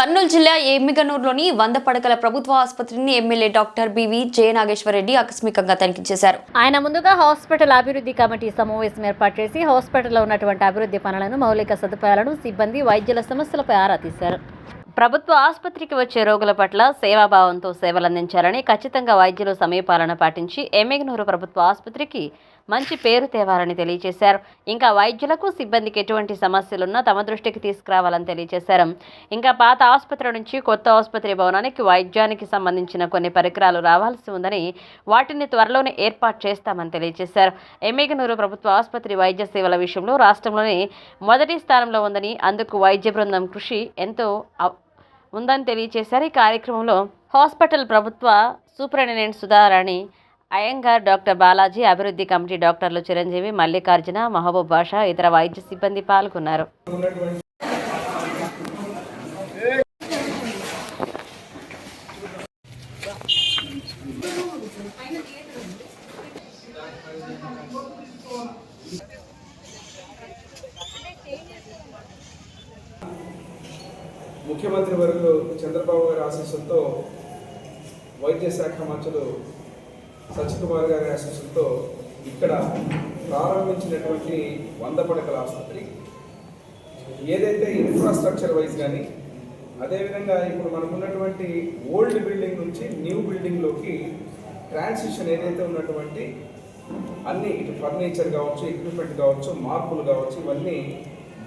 కర్నూలు జిల్లా ఎమ్మిగనూరులోని వంద పడకల ప్రభుత్వ ఆసుపత్రిని ఎమ్మెల్యే డాక్టర్ బివి జయనాగేశ్వరరెడ్డి ఆకస్మికంగా తనిఖీ చేశారు. ఆయన ముందుగా హాస్పిటల్ అభివృద్ధి కమిటీ సమావేశం ఏర్పాటు చేసి హాస్పిటల్లో ఉన్నటువంటి అభివృద్ధి పనులను మౌలిక సదుపాయాలను సిబ్బంది వైద్యుల సమస్యలపై ఆరా తీశారు. ప్రభుత్వ ఆసుపత్రికి వచ్చే రోగుల పట్ల సేవాభావంతో సేవలందించాలని ఖచ్చితంగా వైద్యులు సమయపాలన పాటించి ఎమ్మెగనూరు ప్రభుత్వ ఆసుపత్రికి మంచి పేరు తేవాలని తెలియజేశారు. ఇంకా వైద్యులకు సిబ్బందికి ఎటువంటి సమస్యలున్నా తమ దృష్టికి తీసుకురావాలని తెలియజేశారు. ఇంకా పాత ఆసుపత్రి నుంచి కొత్త ఆసుపత్రి భవనానికి వైద్యానికి సంబంధించిన కొన్ని పరికరాలు రావాల్సి ఉందని వాటిని త్వరలోనే ఏర్పాటు చేస్తామని తెలియజేశారు. ఎమ్మెగనూరు ప్రభుత్వ ఆసుపత్రి వైద్య సేవల విషయంలో రాష్ట్రంలోనే మొదటి స్థానంలో ఉందని అందుకు వైద్య బృందం కృషి ఎంతో ఉందని తెలియజేశారు. ఈ కార్యక్రమంలో హాస్పిటల్ ప్రభుత్వ సూపరింటెండెంట్ సుధారాణి అయ్యంగార్ డాక్టర్ బాలాజీ అభివృద్ధి కమిటీ డాక్టర్లు చిరంజీవి మల్లికార్జున మహబూబ్ బాషా ఇతర వైద్య సిబ్బంది పాల్గొన్నారు. ముఖ్యమంత్రి వర్గులు చంద్రబాబు గారి ఆశీస్సులతో వైద్య శాఖ మంత్రులు సత్యకుమార్ గారి ఆశీస్సులతో ఇక్కడ ప్రారంభించినటువంటి వంద పడకల ఆసుపత్రి. ఏదైతే ఇన్ఫ్రాస్ట్రక్చర్ వైజ్ కానీ అదేవిధంగా ఇప్పుడు మనకున్నటువంటి ఓల్డ్ బిల్డింగ్ నుంచి న్యూ బిల్డింగ్లోకి ట్రాన్సిషన్ ఏదైతే ఉన్నటువంటి అన్ని ఇటు ఫర్నిచర్ కావచ్చు ఎక్విప్మెంట్ కావచ్చు మార్పులు కావచ్చు ఇవన్నీ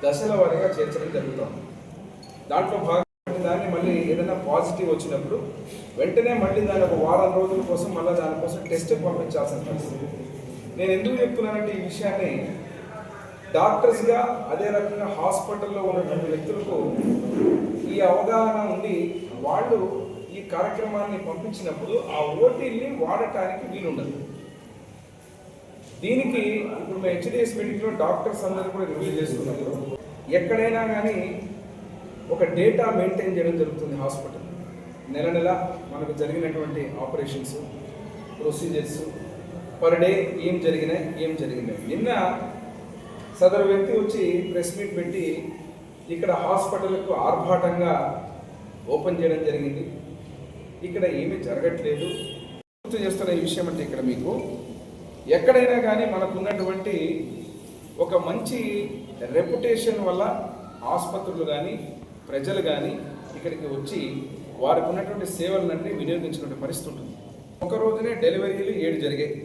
దశల వారీగా చేర్చడం జరుగుతుంది. దాంట్లో భాగంగా దాన్ని మళ్ళీ ఏదైనా పాజిటివ్ వచ్చినప్పుడు వెంటనే మళ్ళీ దాని ఒక వారం రోజుల కోసం మళ్ళీ దానికోసం టెస్ట్కి పంపించాల్సిన పరిస్థితి నేను ఎందుకు చెప్తున్నానంటే ఈ విషయాన్ని డాక్టర్స్గా అదే రకంగా హాస్పిటల్లో ఉన్నటువంటి వ్యక్తులకు ఈ అవగాహన ఉండి వాళ్ళు ఈ కార్యక్రమాన్ని పంపించినప్పుడు ఆ ఓటీల్ని వాడటానికి వీలుండదు. దీనికి ఇప్పుడు మేము హెచ్డిఎస్ మీటింగ్లో డాక్టర్స్ అందరూ కూడా రివ్యూ చేసుకున్నప్పుడు ఎక్కడైనా కానీ ఒక డేటా మెయింటైన్ చేయడం జరుగుతుంది హాస్పిటల్ నెల నెల మనకు జరిగినటువంటి ఆపరేషన్స్ ప్రొసీజర్స్ పర్ డే ఏం జరిగినాయి ఏం జరిగినాయి నిన్న సదరు వ్యక్తి వచ్చి ప్రెస్ మీట్ పెట్టి ఇక్కడ హాస్పిటల్కు ఆర్భాటంగా ఓపెన్ చేయడం జరిగింది. ఇక్కడ ఏమీ జరగట్లేదు. గుర్తు చేస్తున్న ఈ విషయం అంటే ఇక్కడ మీకు ఎక్కడైనా కానీ మనకున్నటువంటి ఒక మంచి రెప్యుటేషన్ వల్ల ఆసుపత్రులు కానీ ప్రజలు కానీ ఇక్కడికి వచ్చి వారికి ఉన్నటువంటి సేవలన్నీ వినియోగించుకునే పరిస్థితి ఉంటుంది. ఒక రోజునే డెలివరీలు ఏడు జరిగాయి.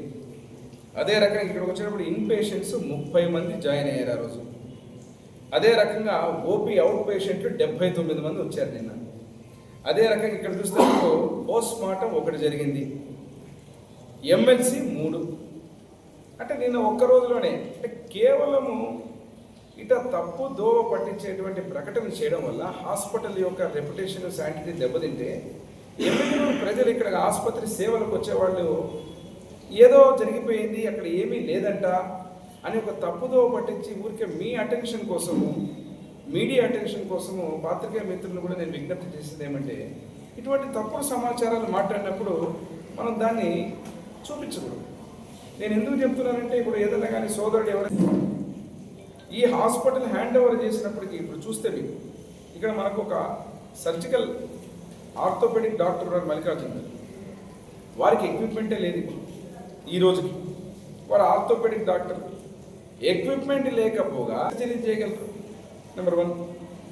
అదే రకంగా ఇక్కడికి వచ్చినప్పుడు ఇన్ పేషెంట్స్ ముప్పై మంది జాయిన్ అయ్యారు ఆ రోజు. అదే రకంగా ఓపీ అవుట్ పేషెంట్లు డెబ్బై తొమ్మిది మంది వచ్చారు నిన్న. అదే రకంగా ఇక్కడ చూస్తే పోస్ట్ మార్టం ఒకటి జరిగింది. ఎమ్మెల్సీ మూడు. అంటే నిన్న ఒక్క రోజులోనే అంటే కేవలము ఇట తప్పు దోవ పట్టించేటువంటి ప్రకటన చేయడం వల్ల హాస్పిటల్ యొక్క రెప్యుటేషన్ శాంటిటీ దెబ్బతింటే ఎమ్మెల్యేలు ప్రజలు ఇక్కడ ఆసుపత్రి సేవలకు వచ్చేవాళ్ళు ఏదో జరిగిపోయింది అక్కడ ఏమీ లేదంట అని ఒక తప్పుదోవ పట్టించి ఊరికే మీ అటెన్షన్ కోసము మీడియా అటెన్షన్ కోసము పాత్రికేయ మిత్రులు కూడా నేను విజ్ఞప్తి చేసేది ఏమంటే ఇటువంటి తప్పుడు సమాచారాలు మాట్లాడినప్పుడు మనం దాన్ని చూపించకూడదు. నేను ఎందుకు చెప్తున్నానంటే ఇప్పుడు ఏదైనా కానీ సోదరుడు ఎవరైనా ఈ హాస్పిటల్ హ్యాండ్ ఓవర్ చేసినప్పటికీ ఇప్పుడు చూస్తే మీకు ఇక్కడ మనకు ఒక సర్జికల్ ఆర్థోపెడిక్ డాక్టర్ ఉన్నారు మల్లికార్జున గారు. వారికి ఎక్విప్మెంటే లేదు ఇప్పుడు ఈ రోజుకి. వారు ఆర్థోపెడిక్ డాక్టర్. ఎక్విప్మెంట్ లేకపోగా సర్జరీ చేయగలరు. నెంబర్ వన్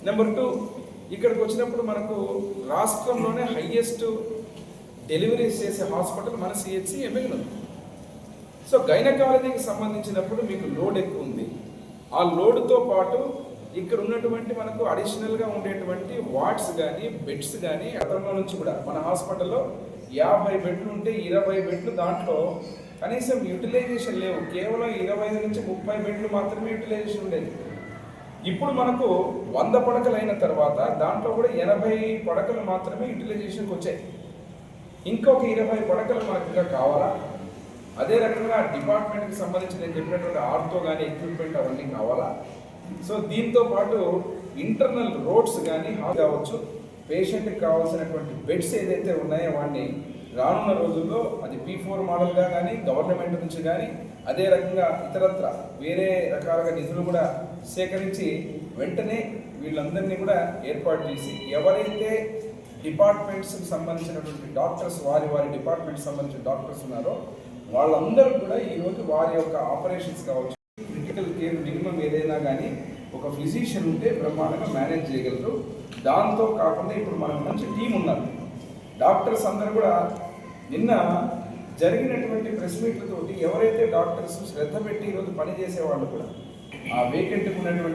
నెంబర్ టూ ఇక్కడికి వచ్చినప్పుడు మనకు రాష్ట్రంలోనే హయ్యెస్ట్ డెలివరీస్ చేసే హాస్పిటల్ మన సిహెచ్సి ఎమ్మెల్యే సో గైనకాలజీకి సంబంధించినప్పుడు మీకు లోడ్ ఎక్కువ ఉంది. ఆ లోడ్తో పాటు ఇక్కడ ఉన్నటువంటి మనకు అడిషనల్గా ఉండేటువంటి వార్డ్స్ కానీ బెడ్స్ కానీ గతంలో నుంచి కూడా మన హాస్పిటల్లో యాభై బెడ్లు ఉంటే ఇరవై బెడ్లు దాంట్లో కనీసం యూటిలైజేషన్ లేవు. కేవలం ఇరవై నుంచి ముప్పై బెడ్లు మాత్రమే యూటిలైజేషన్ ఉండేది. ఇప్పుడు మనకు వంద పడకలు అయిన తర్వాత దాంట్లో కూడా ఎనభై పడకలు మాత్రమే యూటిలైజేషన్కి వచ్చాయి. ఇంకొక ఇరవై పడకలు మనకు కావాలా? అదే రకంగా డిపార్ట్మెంట్కి సంబంధించి నేను చెప్పినటువంటి ఆర్తో కానీ ఎక్విప్మెంట్ అవన్నీ కావాలా? సో దీంతో పాటు ఇంటర్నల్ రోడ్స్ కానీ కావచ్చు పేషెంట్కి కావాల్సినటువంటి బెడ్స్ ఏదైతే ఉన్నాయో వాటిని రానున్న రోజుల్లో అది పీ ఫోర్ మోడల్గా కానీ గవర్నమెంట్ నుంచి కానీ అదే రకంగా ఇతరత్ర వేరే రకాలుగా నిధులు కూడా సేకరించి వెంటనే వీళ్ళందరినీ కూడా ఏర్పాటు చేసి ఎవరైతే డిపార్ట్మెంట్స్కి సంబంధించినటువంటి డాక్టర్స్ వారి వారి డిపార్ట్మెంట్కి సంబంధించిన డాక్టర్స్ ఉన్నారో వాళ్ళందరూ కూడా ఈరోజు వారి యొక్క ఆపరేషన్స్ కావచ్చు క్రిటికల్ కేర్ మినిమం ఏదైనా కానీ ఒక ఫిజిషియన్ ఉంటే బ్రహ్మాండంగా మేనేజ్ చేయగలరు. దాంతో కాకుండా ఇప్పుడు మనకు మంచి టీం ఉన్నారు డాక్టర్స్ అందరూ కూడా నిన్న జరిగినటువంటి ప్రెస్ మీట్లతోటి ఎవరైతే డాక్టర్స్ శ్రద్ధ పెట్టి ఈరోజు పనిచేసే వాళ్ళు కూడా ఆ వేకెంట్కి ఉన్నటువంటి